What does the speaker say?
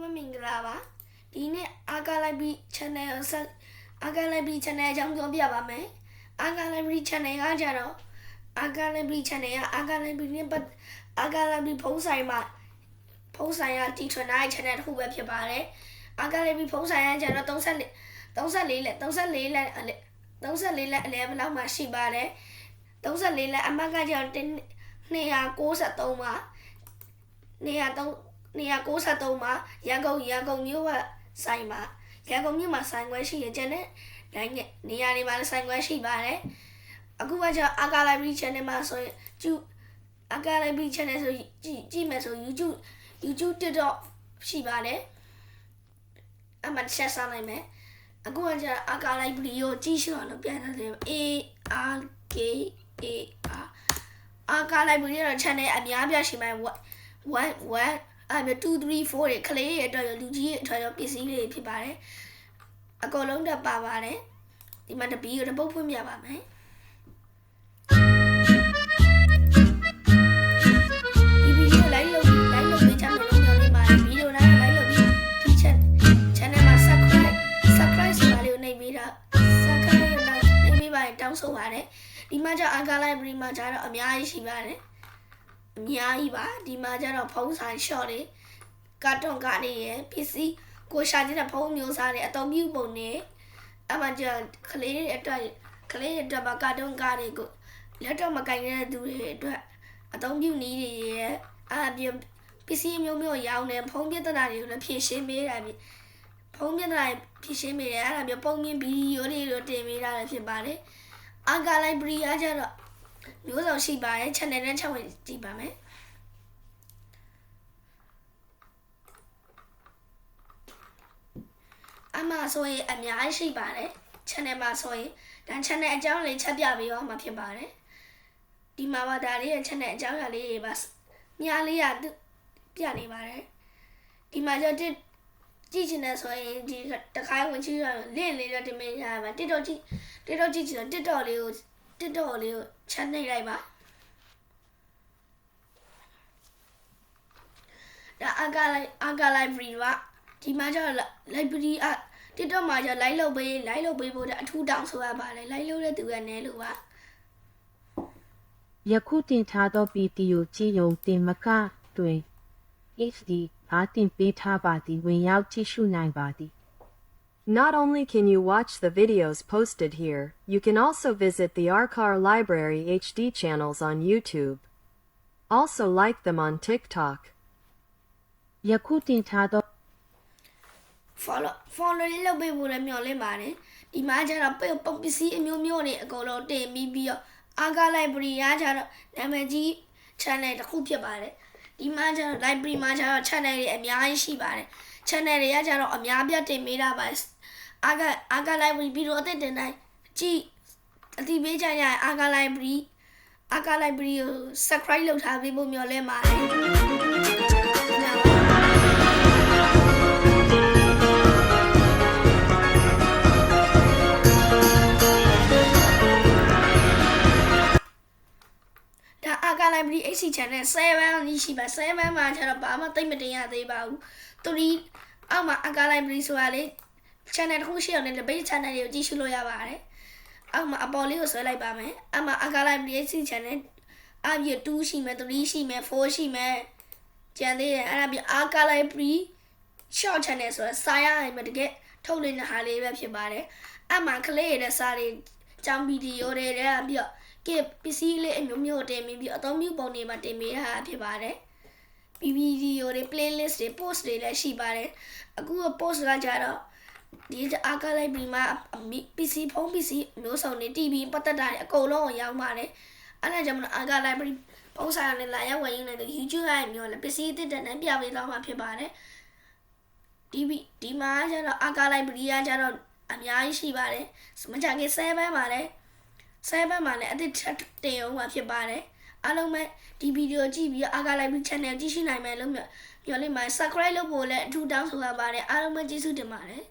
လုံးမင်္ဂလာပါဒီနေ့အာကာလိုက်ပြီး channel ကိုဆက်အာကာလိုက်ပြီး channel အကြောင်းပြောပြပါမယ်အာကာလိုက်ပြီး channel ကကြတော့အာကာလိုက်ပြီး channel ကအာကာလိုက်ပြီးနဲ့ပတ်အာကာလိုက်ပြီးဖုန်းဆိုင်မှာဖုန်းဆိုင်ကတီထွန်တဲ့ channel တစ်ခုပဲဖြစ်ပါတယ်အာကာလိုက်ပြီးဖုန်းဆိုင်ကကြတော့34 34လက်34လက်34လက်အလဲဘယ်လောက်မှရှိပါတယ်34လက်အမတ်ကကြတော့293ပါ203 293မှာရန်ကုန်ရန်ကုန်မြို့ကဆိုင်မှာရန်ကုန်မြို့မှာဆိုင်ခွဲရှိရကျန်တဲ့နိုင်ငံနေရာတွေမှာလည်းဆိုင်ခွဲရှိပါတယ်အခုကကျတော့အာကာ library channel မှာဆိုရင်ကျူအာကာ library channel ဆိုကြည့်ကြည့်မယ်ဆို YouTube YouTube TikTok ရှိပါတယ်အမှဆက်ဆောင်နိုင်မယ်အခုကကျတော့အာကာ library ကိုကြည့်ရှုအောင်လို့ပြန်တယ် A R K A R အာကာ library ရဲ့ channel အများပြရှိမှ1 1 1 အဲ့မျိုး2 3 4တွေကလေးရဲ့အတွက်ရောလူကြီးရဲ့အတွက်ရောပစ္စည်းလေးဖြစ်ပါတယ်အကုန်လုံးတက်ပါပါတယ်ဒီမှာတပီးကိုတပုတ်ဖွင့်ပြပါမယ်ဒီဗီဒီယို like လုပ်ပြီး like လုပ်ပေးချင်တယ်လို့ပြောနေပါတယ်ဗီဒီယိုတိုင်း like လုပ်ပြီးဒီ channel channel မှာ subscribe subscribe ဆိုတာလေးကိုနှိပ်ပေးတာ subscribe ကိုနှိပ်ပေးပါရင်တောင်းဆိုပါတယ်ဒီမှာကျအာကာ library မှာကျတော့အများကြီးရှိပါတယ် အများကြီးပါဒီမှာကျတော့ဖုန်းဆိုင် short တွေကာတွန်ကားတွေရယ်ပစ္စည်းကိုရှာကြတဲ့ဖုန်းမျိုးစားတွေအသုံးပြုပုံတွေအမှကျကလေးတွေအတွက်ကလေးတွေအတွက်မှာကာတွန်ကားတွေကိုလက်တော့မကင်ရတဲ့သူတွေအတွက်အသုံးပြုနည်းတွေရယ်အဲ့ပြပစ္စည်းမျိုးမျိုးရောင်းနေဖုန်းပြဿနာတွေကိုလည်းဖြေရှင်းပေးတာပြီဖုန်းပြဿနာဖြေရှင်းပေးတယ်အဲ့ဒါမျိုးပုံမြင်ဗီဒီယိုတွေလိုတင်ပေးတာလည်းဖြစ်ပါတယ်အာကာ library အားကျတော့ မျိုးစုံရှိပါတယ် channel နဲ့ချက်ဝင်ကြည့်ပါမယ်အမှဆိုရင်အများကြီးရှိပါတယ် channel မှာဆိုရင်ဒါ channel အကြောင်းလေးချက်ပြပေးတော့မှာဖြစ်ပါတယ်ဒီမှာပါဒါလေးရဲ့ channel အကြောင်းအရာလေးတွေပါမြားလေးရပြနေပါတယ်ဒီမှာကျတစ်ကြည့်ချင်တယ်ဆိုရင်ဒီတခါဝင်ကြည့်ရလင့်လေးတော့တင်ပေးရပါ TikTok ကြည့် TikTok ကြည့်ချင်တယ် TikTok လေးကို TikTok လေးကိုချက်နှိပ်လိုက်ပါဒါအာကာလိုက်အာကာ library ကဒီမှာကျတော့ library အ TikTok မှာကျ live လုပ်ပေး live လုပ်ပေးဖို့အထူးတောင်းဆိုရပါတယ် live လုပ်တဲ့သူကနည်းလို့ပါယခုတင်ထားသောဗီဒီယိုကြည့်ရုံတင်မကတွင် HD အားတင်ပေးထားပါသည်ဝင်ရောက်ကြည့်ရှုနိုင်ပါသည် Not only can you watch the videos posted here, you can also visit the Arcar Library HD channels on YouTube. Also like them on TikTok. ယခုတင်ထားသော follow follow လေးလုပ်ပေးဖို့လည်းမျှော်လင့်ပါတယ်ဒီမှာကျတော့ပုံပုံပစ္စည်းအမျိုးမျိုးတွေအကုန်လုံးတင်ပြီးပြီးတော့အာကာ library ရကျတော့နာမည်ကြီး channel တစ်ခုဖြစ်ပါတယ် ဒီမှာကျတော့ library မှာကျတော့ channel တွေအများကြီးရှိပါတယ် channel တွေကကျတော့အများပြတင်ပေးတာပါအာကာအာကာ library ပြီးတော့အသက်တင်တိုင်းကြည့်အတိပေးကြရရင်အာကာ library အာကာ library ကို subscribe လုပ်ထားပေးဖို့မျှော်လင့်ပါတယ် AC channel 7ကြီးရှိပါ7မှာကျတော့ဘာမှသိမ့်မတင်ရသေးပါဘူး3အောက်မှာအာကာ library ဆိုတာလေ channel တစ်ခုရှိအောင်လည်း debate channel တွေကိုကြည့်ရှုလို့ရပါတယ်အောက်မှာအပေါ်လေးကိုဆွဲလိုက်ပါမယ်အမှအာကာ library AC channel အပြည့်2ရှိမယ်3ရှိမယ်4ရှိမယ်ကျန်သေးတယ်အဲ့ဒါပြီးအာကာ library short channel ဆိုတာစာရရင်မတကယ်ထုတ်လွှင့်တဲ့ဟာလေးပဲဖြစ်ပါတယ်အမှကလေးရတဲ့စာတွေ ကြောင်းဗီဒီယိုတွေတဲ့ပြီးတော့ကပစ္စည်းလေးအမျိုးမျိုးတင်ပြီးပြီးအသုံးပြုပုံတွေမှာတင်ပေးတာဖြစ်ပါတယ်ဗီဒီယိုတွေ playlist တွေ post တွေလည်းရှိပါတယ်အခုက post ကကြတော့ဒီအာကာလိုက်ပြီးမှ PC ဖုန်း PC မျိုးစုံတွေ TV ပတ်သက်တာတွေအကုန်လုံးကိုရောက်ပါတယ်အဲ့ဒါကြောင့်မလို့အာကာလိုက်ပြီးပုံစံနဲ့လာရောက်ဝင်ရင်းနဲ့ YouTube ရဲ့မျိုးလည်း PC အသစ်တန်းနဲ့ပြပေးတော့မှာဖြစ်ပါတယ်ဒီဒီမှာကျတော့အာကာလိုက်ပြီးကကျတော့ အများကြီးရှိပါတယ်မကြခင်7မှာလည်း7မှာလည်းအသစ်တင်အောင်မှာဖြစ်ပါတယ်အားလုံးပဲဒီဗီဒီယိုကြည့်ပြီးအာကာလိုက်ပြီး channel ကြည့်ရှုနိုင်မယ်လို့မျှော်လင့်ပါတယ် subscribe လုပ်ဖို့လည်းအထူးတောင်းဆိုရပါတယ်အားလုံးပဲကျေးဇူးတင်ပါတယ်